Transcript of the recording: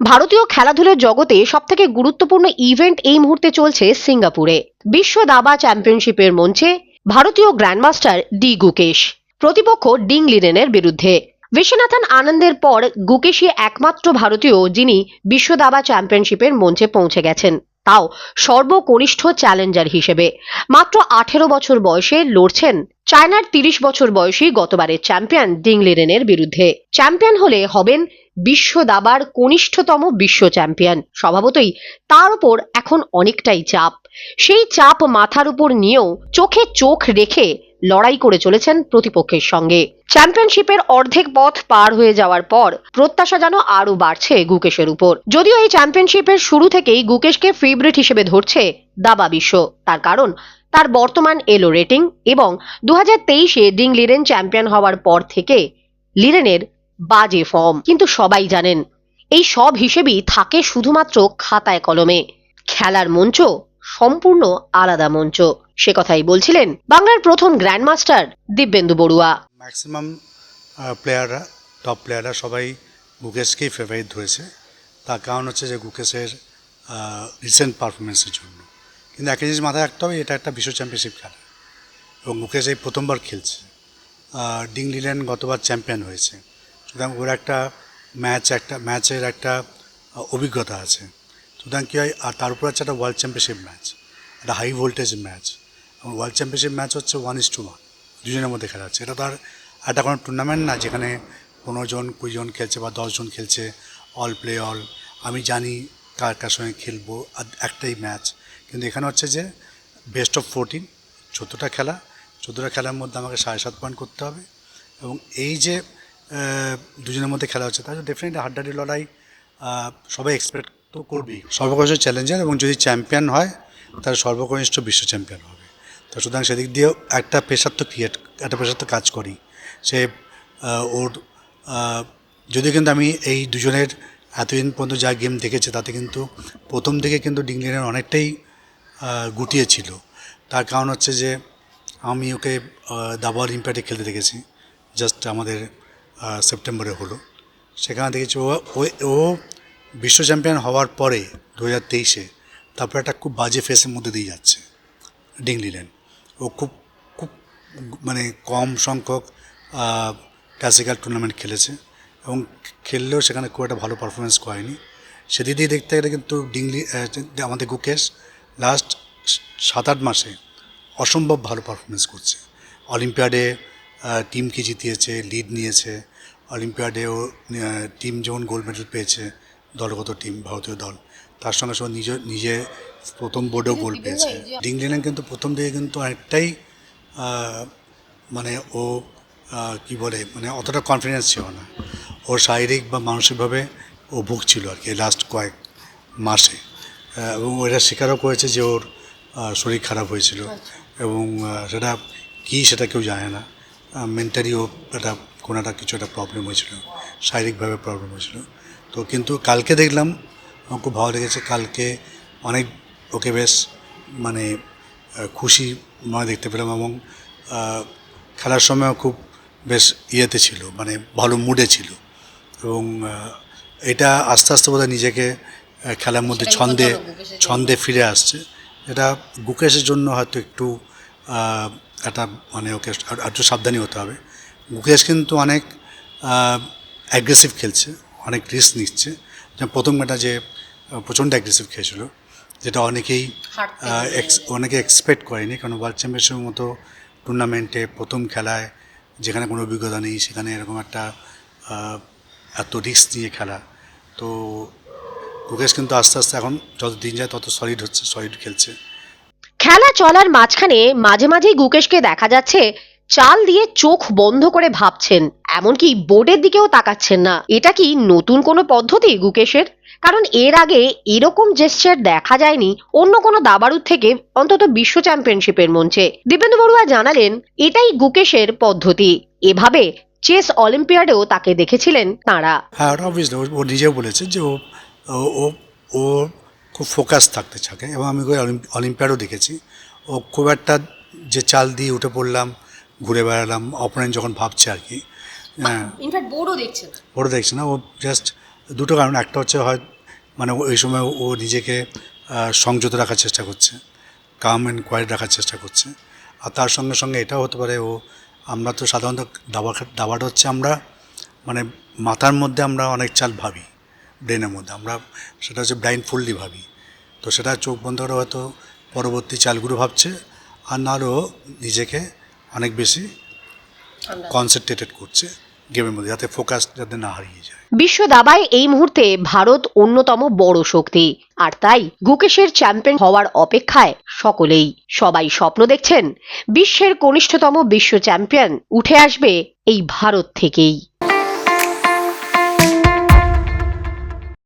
ভারতীয় খেলাধুলার জগতে সবথেকে গুরুত্বপূর্ণ ইভেন্ট এই মুহূর্তে চলছে সিঙ্গাপুরে। বিশ্ব দাবা চ্যাম্পিয়নশিপের মঞ্চে ভারতীয় গ্র্যান্ডমাস্টার ডি গুকেশ। প্রতিপক্ষ ডিং লিরেনের বিরুদ্ধে। বিশ্বনাথন আনন্দের পর গুকেশই একমাত্র ভারতীয় যিনি বিশ্ব দাবা চ্যাম্পিয়নশিপের মঞ্চে পৌঁছে গেছেন। তাও সর্বকনিষ্ঠ চ্যালেঞ্জার হিসেবে। মাত্র আঠেরো বছর বয়সে লড়ছেন চায়নার তিরিশ বছর বয়সী গতবারের চ্যাম্পিয়ন ডিং লিরেনের বিরুদ্ধে। চ্যাম্পিয়ন হলে হবেন বিশ্ব দাবার কনিষ্ঠতম বিশ্ব চ্যাম্পিয়ন। স্বভাবতই তার উপর এখন অনেকটাই চাপ। সেই চাপ মাথার উপর নিয়েও চোখে চোখ রেখে লড়াই করে চলেছেন প্রতিপক্ষের সঙ্গে। চ্যাম্পিয়নশিপের অর্ধেক পথ পার হয়ে যাওয়ার পর প্রত্যাশা যেন আরও বাড়ছে গুকেশের উপর। যদিও এই চ্যাম্পিয়নশিপের শুরু থেকেই গুকেশকে ফেভারিট হিসেবে ধরছে দাবা বিশ্ব। তার কারণ, তার বর্তমান এলো রেটিং এবং দু হাজার তেইশে ডিং লিরেন চ্যাম্পিয়ন হওয়ার পর থেকে লিরেনের বাজে ফর্ম। কিন্তু সবাই জানেন, এই সব হিসেবেই থাকে শুধুমাত্র খাতায় কলমে। খেলার মঞ্চ সম্পূর্ণ আলাদা মঞ্চ। সে কথাই বলছিলেন বাংলার প্রথম গ্র্যান্ডমাস্টার দিব্যেন্দু বড়ুয়া। ম্যাক্সিমাম প্লেয়াররা টপ প্লেয়াররা সবাই গুকেশকেই ফেভারিট ধরেছে। তার কারণ হচ্ছে যে গুকেশের রিসেন্ট পারফরমেন্সের জন্য। কিন্তু একটা জিনিস মাথায় রাখতে হবে, এটা একটা বিশ্ব চ্যাম্পিয়নশিপ খেলা। এবং মুকেশ এই প্রথমবার খেলছে। ডিং লিলেন গতবার চ্যাম্পিয়ন হয়েছে। সুতরাং ওর একটা ম্যাচ, একটা ম্যাচের একটা অভিজ্ঞতা আছে। সুতরাং কী হয়, আর তার উপর আছে একটা ওয়ার্ল্ড চ্যাম্পিয়নশিপ ম্যাচ একটা হাই ভোল্টেজ ম্যাচ এবং ওয়ার্ল্ড চ্যাম্পিয়নশিপ ম্যাচ হচ্ছে ওয়ান ইস টু ওয়ান দুজনের মধ্যে খেলা হচ্ছে। এটা তো আর একটা কোনো টুর্নামেন্ট না, যেখানে পনেরো জন, কুড়ি জন খেলছে বা দশজন খেলছে অল প্লে অল আমি জানি কার কার সঙ্গে খেলব একটাই ম্যাচ কিন্তু এখানে হচ্ছে যে বেস্ট অফ ফোরটিন চোদ্দোটা খেলা। চোদ্দোটা খেলার মধ্যে আমাকে সাড়ে সাত পয়েন্ট করতে হবে। এবং এই যে দুজনের মধ্যে খেলা হচ্ছে। তাহলে ডেফিনেটলি হাড্ডাহাড্ডি লড়াই সবাই এক্সপেক্ট তো করবেই। সর্বকনিষ্ঠ চ্যালেঞ্জার এবং যদি চ্যাম্পিয়ন হয় তাহলে সর্বকনিষ্ঠ বিশ্ব চ্যাম্পিয়ন হবে। তো সুতরাং সেদিক দিয়েও একটা প্রেশার তো ক্রিয়েট একটা প্রেশার তো কাজ করি। সে ওর যদিও কিন্তু আমি এই দুজনের এতদিন পর্যন্ত যা গেম দেখেছি তাতে কিন্তু প্রথম দিকে কিন্তু ডিংলিনের অনেকটাই গুটিয়েছিল তার কারণ হচ্ছে যে আমি ওকে আহ, দাবা অলিম্পিয়াডে খেলতে দেখেছি। জাস্ট আমাদের সেপ্টেম্বরে হলো। সেখানে দেখেছি ও, ও- বিশ্ব চ্যাম্পিয়ন হওয়ার পরে দু হাজার তেইশে তারপরে একটা খুব বাজে ফেসের মধ্যে দিয়ে যাচ্ছে ডিংলিলেন ও খুব খুব মানে কম সংখ্যক ক্লাসিক্যাল টুর্নামেন্ট খেলেছে এবং খেললেও সেখানে খুব একটা ভালো পারফরমেন্স করেনি। সেদিক দিয়ে দেখতে গেলে কিন্তু ডিংলি আমাদের গুকেশ লাস্ট সাত আট মাসে অসম্ভব ভালো পারফরমেন্স করছে। অলিম্পিয়াডে টিমকে জিতিয়েছে লিড নিয়েছে। অলিম্পিয়াডেও টিম যেমন গোল্ড মেডেল পেয়েছে দলগত টিম ভারতীয় দল তার সঙ্গে সঙ্গে নিজে নিজে প্রথম বোর্ডেও গোল পেয়েছে। ডিংলিলেন কিন্তু প্রথম দিকে কিন্তু অনেকটাই মানে ও কি বলে মানে অতটা কনফিডেন্স ছিল না। ওর শারীরিক বা মানসিকভাবে ও ভুগছিল আর কি লাস্ট কয়েক মাসে। এবং ও এটা স্বীকারও করেছে যে ওর শরীর খারাপ হয়েছিল। এবং সেটা কী সেটা কেউ জানে না। মেন্টালি ও একটা কোনো একটা কিছু একটা প্রবলেম হয়েছিল শারীরিকভাবে প্রবলেম হয়েছিল। তো কিন্তু কালকে দেখলাম আমার খুব ভালো লেগেছে কালকে অনেক ওকে বেশ মানে খুশি মনে দেখতে পেলাম এবং খেলার সময়ও খুব বেশ ইয়েতে ছিল মানে ভালো মুডে ছিল। এবং এটা আস্তে আস্তে বোধহয় নিজেকে খেলার মধ্যে ছন্দে ছন্দে ফিরে আসছে। এটা গুকেশের জন্য হয়তো একটু একটা মানে ওকে আর- একটু সাবধানী হতে হবে। গুকেশ কিন্তু অনেক অ্যাগ্রেসিভ খেলছে অনেক রিস্ক নিচ্ছে। যেমন প্রথম ম্যাটা যে প্রচণ্ড অ্যাগ্রেসিভ খেয়েছিল যেটা অনেকেই অনেকে এক্সপেক্ট করেনি। কারণ ওয়ার্ল্ড চ্যাম্পিয়নশিপের মতো টুর্নামেন্টে প্রথম খেলায় যেখানে কোনো অভিজ্ঞতা নেই সেখানে এরকম একটা এত রিস্ক নিয়ে খেলা। তো গুকেশ কিন্তু আস্তে আস্তে এখন যত দিন যায় তত সলিড হচ্ছে সলিড খেলছে। খেলা চলার মাঝখানে মাঝে মাঝেই গুকেশকে দেখা যাচ্ছে চাল দিয়ে চোখ বন্ধ করে ভাবছেন, এমনকি বোর্ডের দিকেও তাকাচ্ছেন না। এটা কি নতুন কোনো পদ্ধতি গুকেশের? কারণ এর আগে এরকম জেস্টার দেখা যায়নি অন্য কোনো দাবারুর থেকে, অন্তত বিশ্ব চ্যাম্পিয়নশিপের মঞ্চে। দিব্যেন্দু বড়ুয়া জানালেন, এটাই গুকেশের পদ্ধতি। এভাবে চেস অলিম্পিয়াডেও তাকে দেখেছিলেন তাঁরা। হ্যাঁ ও নিজেও বলেছে যে ও ও খুব ফোকাস থাকতে থাকে এবং আমি অলিম্পিয়াডও দেখেছি। ও খুব একটা যে চাল দিয়ে উঠে পড়লাম ঘুরে বেড়ালাম অপোনেন্ট যখন ভাবছে আর কি হ্যাঁ। ইনফ্যাক্ট বোর্ডও দেখছেন ওটা দেখছে না ও জাস্ট দুটো কারণ একটা হচ্ছে হয় মানে ওই সময় ও নিজেকে সংযত রাখার চেষ্টা করছে কাম অ্যান্ড কোয়াইট রাখার চেষ্টা করছে। আর তার সঙ্গে সঙ্গে এটাও হতে পারে ও আমরা তো সাধারণত দাবা দাবাটা হচ্ছে আমরা মানে মাথার মধ্যে আমরা অনেক চাল ভাবি ব্রেনের মধ্যে। আমরা সেটা হচ্ছে ব্লাইন্ড ফুললি ভাবি। তো সেটা চোখ বন্ধ করে হয়তো পরবর্তী চালগুলো ভাবছে আর নাহলেও নিজেকে অনেক বেশি কনসেন্ট্রেটেড করছে গেমের মধ্যে যাতে ফোকাস যাতে না হারিয়ে যায়। বিশ্ব দাবায় এই মুহূর্তে ভারত অন্যতম বড় শক্তি আর তাই গুকেশের চ্যাম্পিয়ন হওয়ার অপেক্ষায় সকলেই। সবাই স্বপ্ন দেখছেন বিশ্বের কনিষ্ঠতম বিশ্ব চ্যাম্পিয়ন উঠে আসবে এই ভারত থেকেই।